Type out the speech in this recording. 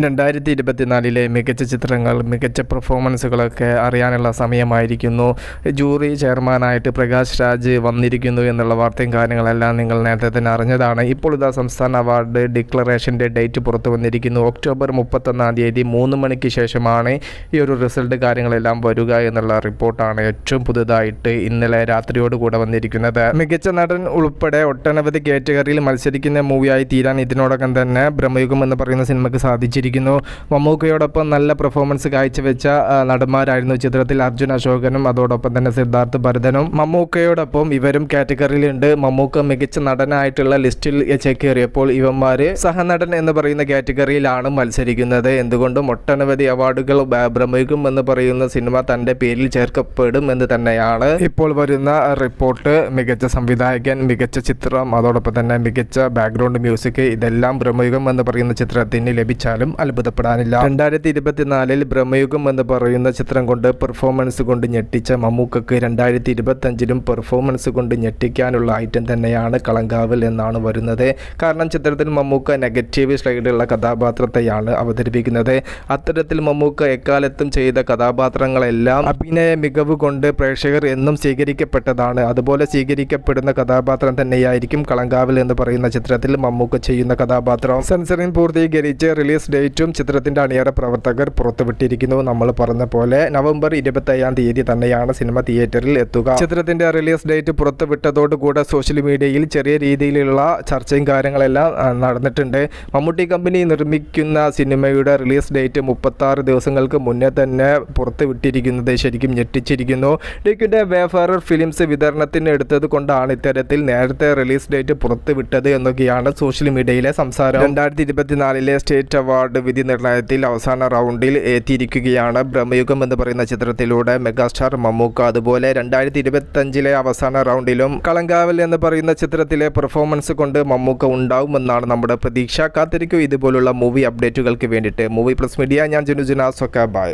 രണ്ടായിരത്തി ഇരുപത്തിനാലിലെ മികച്ച ചിത്രങ്ങൾ മികച്ച പെർഫോമൻസുകളൊക്കെ അറിയാനുള്ള സമയമായിരിക്കുന്നു. ജൂറി ചെയർമാനായിട്ട് പ്രകാശ് രാജ് വന്നിരിക്കുന്നു എന്നുള്ള വാർത്തയും കാര്യങ്ങളെല്ലാം നിങ്ങൾ നേരത്തെ തന്നെ അറിഞ്ഞതാണ്. ഇപ്പോൾ ഇതാ സംസ്ഥാന അവാർഡ് ഡിക്ലറേഷന്റെ ഡേറ്റ് പുറത്തു വന്നിരിക്കുന്നു. ഒക്ടോബർ മുപ്പത്തൊന്നാം തീയതി മൂന്ന് മണിക്ക് ശേഷമാണ് ഈ ഒരു റിസൾട്ട് കാര്യങ്ങളെല്ലാം വരിക എന്നുള്ള റിപ്പോർട്ടാണ് ഏറ്റവും പുതുതായിട്ട് ഇന്നലെ രാത്രിയോട് കൂടെ വന്നിരിക്കുന്നത്. മികച്ച നടൻ ഉൾപ്പെടെ ഒട്ടനവധി കാറ്റഗറിയിൽ മത്സരിക്കുന്ന മൂവിയായി തീരാൻ ഇതിനോടകം തന്നെ ബ്രഹ്മയുഗം എന്ന് പറയുന്ന സിനിമയ്ക്ക് സാധിച്ചിരിക്കുന്നു മമ്മൂക്കയോടൊപ്പം നല്ല പെർഫോമൻസ് കാഴ്ചവെച്ച നടന്മാരായിരുന്നു ചിത്രത്തിൽ അർജുൻ അശോകനും അതോടൊപ്പം തന്നെ സിദ്ധാർത്ഥ് ഭരതനും. മമ്മൂക്കയോടൊപ്പം ഇവരും കാറ്റഗറിയിലുണ്ട്. മമ്മൂക്ക മികച്ച നടനായിട്ടുള്ള ലിസ്റ്റിൽ ചേക്കേറിയപ്പോൾ ഇവന്മാര് സഹനടൻ എന്ന് പറയുന്ന കാറ്റഗറിയിലാണ് മത്സരിക്കുന്നത്. എന്തുകൊണ്ടും ഒട്ടനവധി അവാർഡുകൾ ഭ്രമിക്കും എന്ന് പറയുന്ന സിനിമ തന്റെ പേരിൽ ചേർക്കപ്പെടും എന്ന് തന്നെയാണ്. ഇപ്പോൾ വരുന്ന റിപ്പോർട്ട് മികച്ച സംവിധായകൻ മികച്ച ചിത്രം അതോടൊപ്പം തന്നെ മികച്ച ബാക്ക്ഗ്രൗണ്ട് മ്യൂസിക് ഇതെല്ലാം ബ്രഹ്മയുഗം എന്ന് പറയുന്ന ചിത്രത്തിന് ലഭിച്ചാലും അത്ഭുതപ്പെടാനില്ല. രണ്ടായിരത്തി ഇരുപത്തിനാലിൽ ബ്രഹ്മയുഗം എന്ന് പറയുന്ന ചിത്രം കൊണ്ട് പെർഫോമൻസ് കൊണ്ട് ഞെട്ടിച്ച മമ്മൂക്കക്ക് രണ്ടായിരത്തി ഇരുപത്തഞ്ചിലും പെർഫോമൻസ് കൊണ്ട് ഞെട്ടിക്കാനുള്ള ഐറ്റം തന്നെയാണ് കളങ്കാവൽ എന്നാണ് വരുന്നത്. കാരണം ചിത്രത്തിൽ മമ്മൂക്ക നെഗറ്റീവ് സ്ലൈഡുള്ള കഥാപാത്രത്തെയാണ് അവതരിപ്പിക്കുന്നത്. അത്തരത്തിൽ മമ്മൂക്ക എക്കാലത്തും ചെയ്ത കഥാപാത്രങ്ങളെല്ലാം അഭിനയ മികവ് കൊണ്ട് പ്രേക്ഷകർ എന്നും സ്വീകരിക്കപ്പെട്ടതാണ്. അതുപോലെ സ്വീകരിക്കപ്പെടുന്ന കഥാപാത്രം തന്നെയായിരിക്കും കളങ്കാവൽ എന്ന് പറയുന്ന ചിത്രത്തിൽ മമ്മൂക്ക ചെയ്യുന്ന കഥാപാത്രം. സെൻസറിംഗ് പൂർത്തീകരിച്ച് റിലീസ് ഡേറ്റും ചിത്രത്തിന്റെ അണിയറ പ്രവർത്തകർ പുറത്തുവിട്ടിരിക്കുന്നു നമ്മൾ പറഞ്ഞ പോലെ നവംബർ ഇരുപത്തയ്യാം തീയതി തന്നെയാണ് സിനിമ തിയേറ്ററിൽ എത്തുക. ചിത്രത്തിന്റെ റിലീസ് ഡേറ്റ് പുറത്തുവിട്ടതോടുകൂടെ സോഷ്യൽ മീഡിയയിൽ ചെറിയ രീതിയിലുള്ള ചർച്ചയും കാര്യങ്ങളെല്ലാം നടന്നിട്ടുണ്ട്. മമ്മൂട്ടി കമ്പനി നിർമ്മിക്കുന്ന സിനിമയുടെ റിലീസ് ഡേറ്റ് മുപ്പത്താറ് ദിവസങ്ങൾക്ക് മുന്നേ തന്നെ പുറത്തുവിട്ടിരിക്കുന്നത് ശരിക്കും ഞെട്ടിച്ചിരിക്കുന്നു. ഡിക്കിന്റെ വേഫറർ ഫിലിംസ് വിതരണത്തിന് എടുത്തത് കൊണ്ടാണ് ഇത്തരത്തിൽ നേരത്തെ റിലീസ് ഡേറ്റ് പുറത്തുവിട്ടത് എന്നൊക്കെയാണ് സോഷ്യൽ മീഡിയയിലെ സംസാരം. രണ്ടായിരത്തി ഇരുപത്തിനാലിലെ സ്റ്റേറ്റ് അവാർഡ് വിധി നിർണയത്തിൽ അവസാന റൗണ്ടിൽ എത്തിയിരിക്കുകയാണ് ബ്രഹ്മയുഗം എന്ന് പറയുന്ന ചിത്രത്തിലൂടെ മെഗാസ്റ്റാർ മമ്മൂക്ക. അതുപോലെ രണ്ടായിരത്തി ഇരുപത്തഞ്ചിലെ അവസാന റൗണ്ടിലും കളങ്കാവൽ എന്ന് പറയുന്ന ചിത്രത്തിലെ പെർഫോമൻസ് കൊണ്ട് മമ്മൂക്ക ഉണ്ടാവുമെന്നാണ് നമ്മുടെ പ്രതീക്ഷ. കാത്തിരിക്കും ഇതുപോലുള്ള മൂവി അപ്ഡേറ്റുകൾക്ക് വേണ്ടിയിട്ട്. മൂവി പ്ലസ് മീഡിയ ഞാൻ ജനുജന സൊക്ക ബായ്